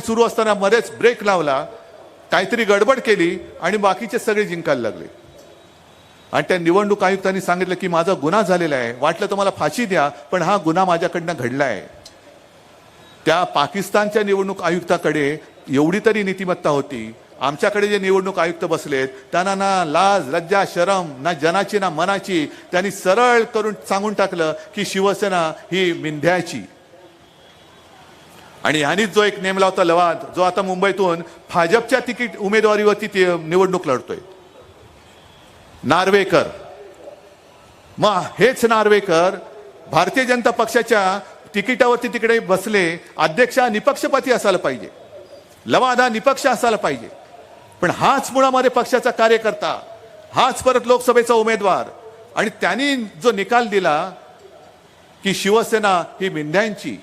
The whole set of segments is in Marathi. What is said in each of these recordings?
सुरू असताना मध्येच ब्रेक लावला काहीतरी गडबड केली आणि बाकीचे सगळे जिंकायला लागले. आणि त्या निवडणूक आयुक्तांनी सांगितलं की माझा गुन्हा झालेला आहे. वाटलं तर मला फाशी द्या पण हा गुन्हा माझ्याकडनं घडला आहे. त्या पाकिस्तानच्या निवडणूक आयुक्ताकडे एवढी तरी नीतिमत्ता होती. आमच्याकडे जे निवडणूक आयुक्त बसलेत त्यांना ना लाज लज्जा शरम ना जनाची ना मनाची त्यांनी सरळ करून सांगून टाकलं की शिवसेना ही मिंध्याची आणि ह्यानीच जो एक नेमला होता लवाद जो आता मुंबईतून भाजपच्या तिकीट उमेदवारीवरती ती निवडणूक लढतोय. नार्वेकर. मग हेच नार्वेकर भारतीय जनता पक्षाच्या तिकिटावरती तिकडे बसले अध्यक्ष हा निपक्षपाती असायला पाहिजे. लवाद हा निपक्ष असायला पाहिजे. पण हाच मुळामध्ये पक्षाचा कार्यकर्ता हाच परत लोकसभेचा उमेदवार आणि त्यांनी जो निकाल दिला की शिवसेना ही मेंढ्यांची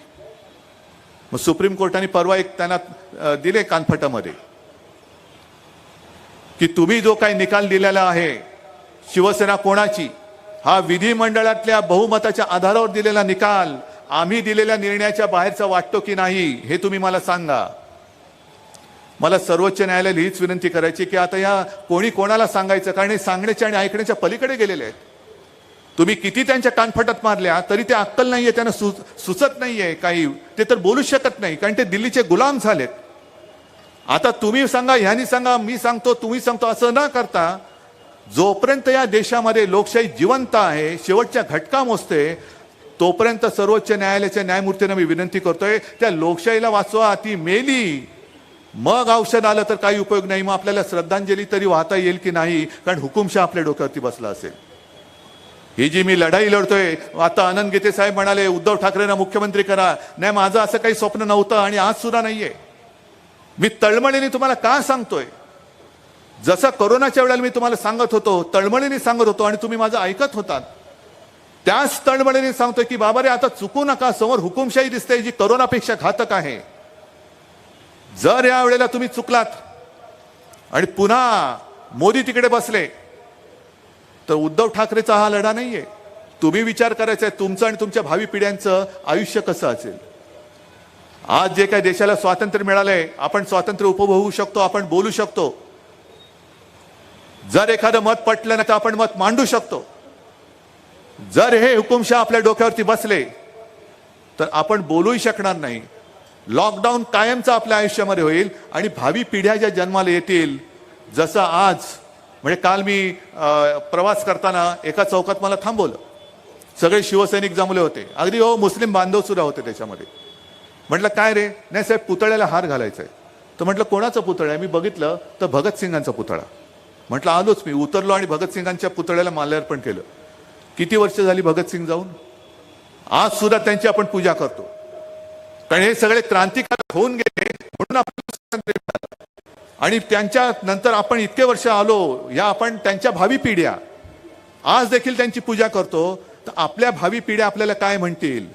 मग सुप्रीम कोर्टाने परवा एक त्यांना दिले कानफटामध्ये. की तुम्ही जो काही निकाल दिलेला आहे शिवसेना कोणाची हा विधिमंडळातल्या बहुमताच्या आधारावर दिलेला निकाल आम्ही दिलेल्या निर्णयाच्या बाहेरचा वाटतो की नाही हे तुम्ही मला सांगा. मला सर्वोच्च न्यायालयाला हीच विनंती करायची की आता या कोणी कोणाला सांगायचं? कारण हे सांगण्याच्या आणि ऐकण्याच्या पलीकडे गेलेले आहेत. तुम्ही किती त्यांच्या कानफटात मारल्या तरी ते अक्कल नाहीये त्यांना सु सुचत नाहीये काही. ते तर बोलू शकत नाही कारण ते दिल्लीचे गुलाम झालेत. आता तुम्ही सांगा ह्यानी सांगा मी सांगतो तुम्ही सांगतो असं न करता जोपर्यंत या देशामध्ये लोकशाही जिवंत आहे शेवटच्या घटका मोजते तोपर्यंत सर्वोच्च न्यायालयाच्या न्यायमूर्तींना मी विनंती करतोय त्या लोकशाहीला वाचवा ती मेली. मग औषध आलं तर काही उपयोग नाही मग आपल्याला श्रद्धांजली तरी वाहता येईल की नाही कारण हुकुमशाह आपल्या डोक्यावरती बसला असेल. ही जी मी लढाई लढतोय आता आनंद गीते साहेब म्हणाले उद्धव ठाकरेंना मुख्यमंत्री करा. नाही माझं असं काही स्वप्न नव्हतं आणि आज सुद्धा नाहीये. मी तळमळीने तुम्हाला का सांगतोय? जसं कोरोनाच्या वेळेला मी तुम्हाला सांगत होतो तळमळीने सांगत होतो आणि तुम्ही माझं ऐकत होतात. त्याच तळमळीने सांगतोय की बाबा रे आता चुकू नका समोर हुकुमशाही दिसते जी करोनापेक्षा घातक आहे. जर या वेळेला तुम्ही चुकलात आणि पुन्हा मोदी तिकडे बसले तर उद्धव ठाकरेचा हा लढा नाही आहे तुम्ही विचार करायचा आहे तुमचं आणि तुमच्या भावी पिढ्यांचं आयुष्य कसं असेल? आज जे काही देशाला स्वातंत्र्य मिळालंय आपण स्वातंत्र्य उपभोगू शकतो आपण बोलू शकतो. जर एखादं मत पटलं ना तर आपण मत मांडू शकतो. जर हे हुकुमशाह आपल्या डोक्यावरती बसले तर आपण बोलूही शकणार नाही. लॉकडाऊन कायमचा आपल्या आयुष्यामध्ये होईल आणि भावी पिढ्या ज्या जन्माला येतील जसं आज म्हणजे काल मी प्रवास करताना एका चौकात मला थांबवलं. सगळे शिवसैनिक जमले होते. अगदी हो मुस्लिम बांधव सुद्धा होते त्याच्यामध्ये. म्हटलं काय रे? नाही साहेब पुतळ्याला हार घालायचा आहे तर म्हटलं कोणाचा पुतळा आहे? मी बघितलं तर भगतसिंगांचा पुतळा. म्हटलं आलोच मी. उतरलो आणि भगतसिंगांच्या पुतळ्याला माल्यार्पण केलं. किती वर्ष झाली भगतसिंग जाऊन? आज सुद्धा त्यांची आपण पूजा करतो. कारण हे सगळे क्रांतिकारक होऊन गेले म्हणून आपण आणि त्यांच्या नंतर आपण इतके वर्ष आलो या आपण त्यांच्या भावी पिढ्या. आज देखील त्यांची पूजा करतो तर आपल्या भावी पिढ्या आपल्याला काय म्हणतील?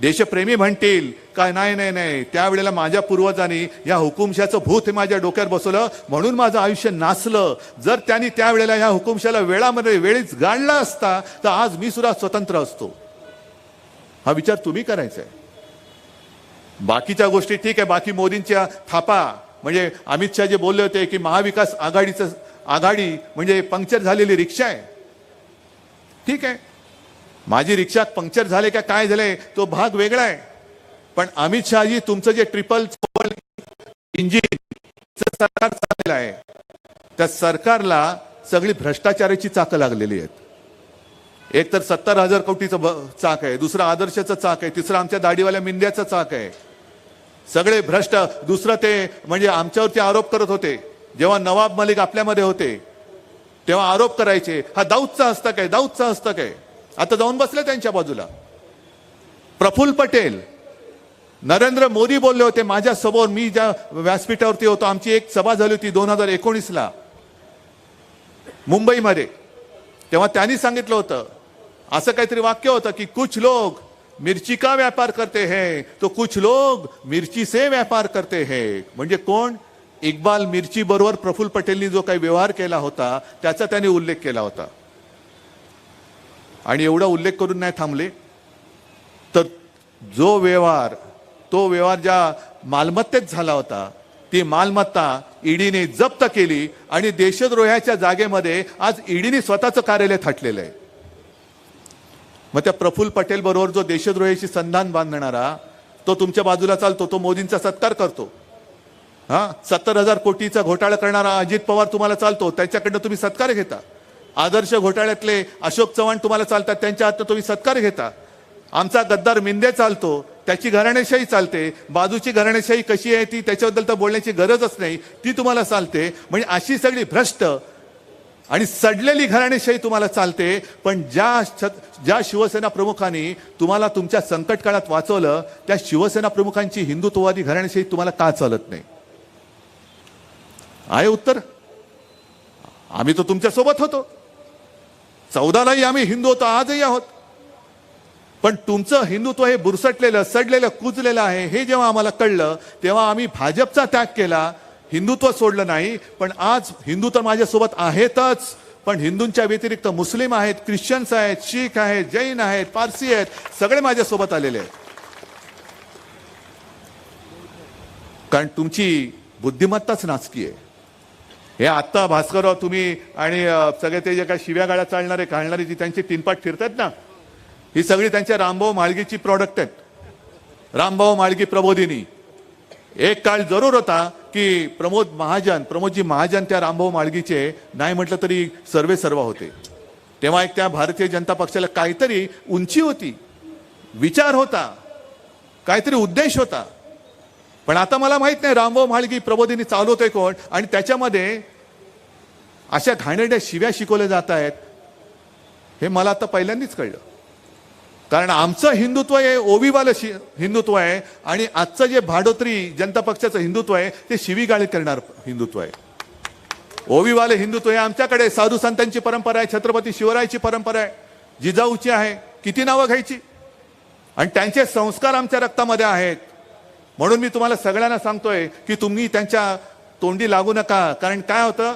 देशप्रेमी म्हणतील काय नाही नाही नाही. त्यावेळेला माझ्या पूर्वजांनी या हुकुमशाचं भूत हे माझ्या डोक्यावर बसवलं म्हणून माझं आयुष्य नाचलं जर त्यांनी त्यावेळेला या हुकुमशाला वेळामध्ये वेळीच गाणला असता तर आज मी सुद्धा स्वतंत्र असतो. हा विचार तुम्ही करायचा आहे. बाकीच्या गोष्टी ठीक आहे बाकी मोदींच्या थापा. म्हणजे अमित शहा जे बोलले होते की महाविकास आघाडीचं आघाडी म्हणजे पंक्चर झालेली रिक्षा आहे. ठीक आहे. माझी रिक्षा पंक्चर झाले का काय झाले तो भाग वेगळा आहे. पण अमित शहाजी तुमचं जे ट्रिपल इंजिन सरकार चाललेलं आहे. त्या सरकारला सगळी भ्रष्टाचाराची चाकं लागलेली आहेत. एक तर सत्तर हजार कोटीचं चाक आहे. दुसरं आदर्शचं चाक आहे. तिसरं आमच्या दाढीवाल्या मिंद्याचं चाक आहे. सगळे भ्रष्ट. दुसरं ते म्हणजे आमच्यावरती आरोप करत होते. जेव्हा नवाब मलिक आपल्यामध्ये होते तेव्हा आरोप करायचे हा दाऊदचा हस्तक आहे दाऊदचा हस्तक आहे. आता जाऊन बसले त्यांच्या बाजूला. प्रफुल्ल पटेल नरेंद्र मोदी बोलले होते माझ्यासमोर मी ज्या व्यासपीठावरती होतो आमची एक सभा झाली होती दोन हजार एकोणीसला मुंबईमध्ये. तेव्हा त्यांनी सांगितलं होतं असं काहीतरी वाक्य होतं की कुछ लोग मिरची का व्यापार करते हैं? तो कुछ लोग मिरची से व्यापार करते हैं। म्हणजे कोण? इक्बाल मिरची बरोबर प्रफुल्ल पटेलनी जो काही व्यवहार केला होता त्याचा त्याने उल्लेख केला होता. आणि एवढा उल्लेख करून नाही थांबले. तर जो व्यवहार तो व्यवहार ज्या मालमत्तेत झाला होता ती मालमत्ता ईडीने जप्त केली आणि देशद्रोहाच्या जागेमध्ये आज ईडीने स्वतःचं कार्यालय थाटलेलं आहे. मग त्या प्रफुल्ल पटेल बरोबर जो देशद्रोहीशी संधान बांधणारा तो तुमच्या बाजूला चालतो तो मोदींचा सत्कार करतो. हा? सत्तर हजार कोटीचा घोटाळा करणारा अजित पवार तुम्हाला चालतो त्यांच्याकडनं तुम्ही सत्कार घेता. आदर्श घोटाळ्यातले अशोक चव्हाण तुम्हाला चालतात त्यांच्या हातनं तुम्ही सत्कार घेता. आमचा गद्दार मिंदे चालतो त्याची घराणेशाही चालते. बाजूची घराणेशाही कशी आहे ती त्याच्याबद्दल तर बोलण्याची गरजच नाही ती तुम्हाला चालते. म्हणजे अशी सगळी भ्रष्ट आणि सडलेली घराणेशाही तुम्हाला चालते पण ज्या छत- ज्या शिवसेना प्रमुखांनी तुम्हाला तुमच्या संकट काळात वाचवलं त्या शिवसेना प्रमुखांची हिंदुत्ववादी घराणेशाही तुम्हाला का चालत नाही? आहे उत्तर? आम्ही तर तुमच्यासोबत होतो. चौदालाही आम्ही हिंदू होतो आजही आहोत. पण तुमचं हिंदुत्व हे बुरसटलेलं सडलेलं कुजलेलं आहे हे जेव्हा आम्हाला कळलं तेव्हा आम्ही भाजपचा त्याग केला हिंदुत्व सोडलं नाही पण आज हिंदू तर माझ्यासोबत आहेतच. पण हिंदूंच्या व्यतिरिक्त मुस्लिम आहेत ख्रिश्चन्स आहेत शीख आहेत जैन आहेत पारसी आहेत सगळे माझ्यासोबत आलेले आहेत. कारण तुमची बुद्धिमत्ताच नाचकी आहे. हे आत्ता भास्करराव तुम्ही आणि सगळे ते जे काय शिव्या गाड्या चालणारे घालणारे जी त्यांची तीनपाट फिरतात ना ही सगळी त्यांच्या रामभाऊ माळगीची प्रॉडक्ट आहेत. रामभाऊ माळगी प्रबोधिनी. एक काळ जरूर होता की प्रमोद महाजन प्रमोदजी महाजन त्या रामभाऊ माळगीचे नाही म्हटलं तरी सर्वे सर्व होते. तेव्हा एक त्या भारतीय जनता पक्षाला काहीतरी उंची होती विचार होता काहीतरी उद्देश होता. पण आता मला माहीत नाही रामभाऊ म्हाळगी प्रबोधिनी चालवतोय कोण आणि त्याच्यामध्ये अशा घाणेरड्या शिव्या शिकवल्या जात आहेत हे मला आता पहिल्यांदाच कळलं. कारण आमचं हिंदुत्व हे ओवीवालं शि हिंदुत्व आहे आणि आजचं जे भाडोत्री जनता पक्षाचं हिंदुत्व आहे ते शिवीगाळी करणार हिंदुत्व आहे. ओविवाले हिंदुत्व हे आमच्याकडे साधू संतांची परंपरा आहे छत्रपती शिवरायाची परंपरा आहे जिजाऊची आहे. किती नावं घ्यायची? आणि त्यांचे संस्कार आमच्या रक्तामध्ये आहेत. म्हणून मी तुम्हाला सगळ्यांना सांगतोय की तुम्ही त्यांच्या तोंडी लागू नका. कारण काय होतं?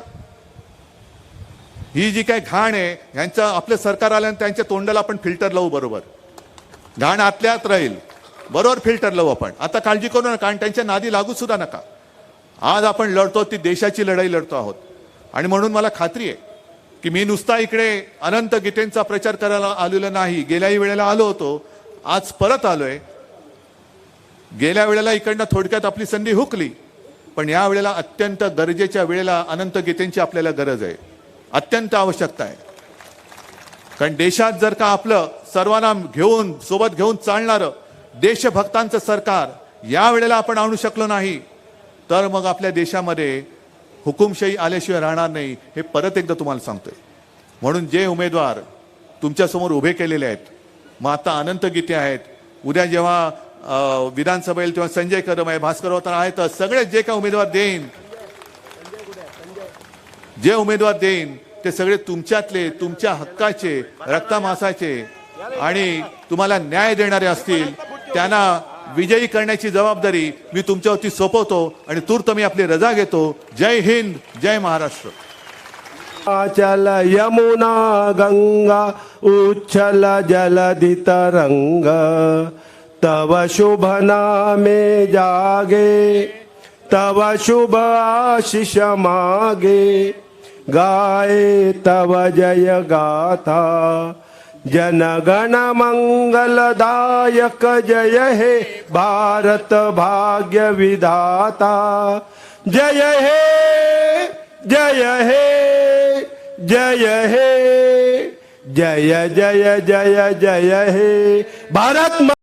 ही जी काय घाण आहे ह्यांचं आपलं सरकार आल्यानं त्यांच्या तोंडाला आपण फिल्टर लावू बरोबर. घाण आतल्यात राहील. बरोबर फिल्टर लावू आपण. आता काळजी करू नका आणि त्यांच्या नादी लागू सुद्धा नका. आज आपण लढतो ती देशाची लढाई लढतो आहोत. आणि म्हणून मला खात्री आहे की मी नुसता इकडे अनंत गीतेंचा प्रचार करायला आलेलो नाही. गेल्याही वेळेला आलो होतो आज परत आलोय. गेल्या वेळेला इकडनं थोडक्यात आपली संधी हुकली पण या वेळेला अत्यंत गरजेच्या वेळेला अनंत गीतेंची आपल्याला गरज आहे. अत्यंत आवश्यकता आहे. कारण देशात जर का आपलं सर्वांना घेऊन सोबत घेऊन चालणारं देशभक्तांचं सरकार या वेळेला आपण आणू शकलो नाही तर मग आपल्या देशामध्ये हुकुमशाही आल्याशिवाय राहणार नाही हे परत एकदा तुम्हाला सांगतोय. म्हणून जे उमेदवार तुमच्यासमोर उभे केलेले आहेत मग आता अनंत गीते आहेत उद्या जेव्हा अं, विधानसभा येईल तेव्हा संजय कदम आहे भास्कर तर आहेत सगळे जे काय उमेदवार देईन जे उमेदवार देईन ते सगळे तुमच्यातले तुमच्या हक्काचे रक्तामासाचे आणि तुम्हाला न्याय देणारे असतील त्यांना विजयी करण्याची जबाबदारी मी तुमच्यावरती सोपवतो आणि तूर्त मी आपली रजा घेतो. जय हिंद जय महाराष्ट्र. चल यमुना गंगा उच्छल जलधि तरंग तव शुभ नामे जागे तव शुभ आशिष मागे। गाए तव जय गाथा। जनगण मङ्गलदायक मंगलदायक जय हे भारत भाग्य विधाता। जय हे जय हे जय हे जय जय जय जय हे। भारत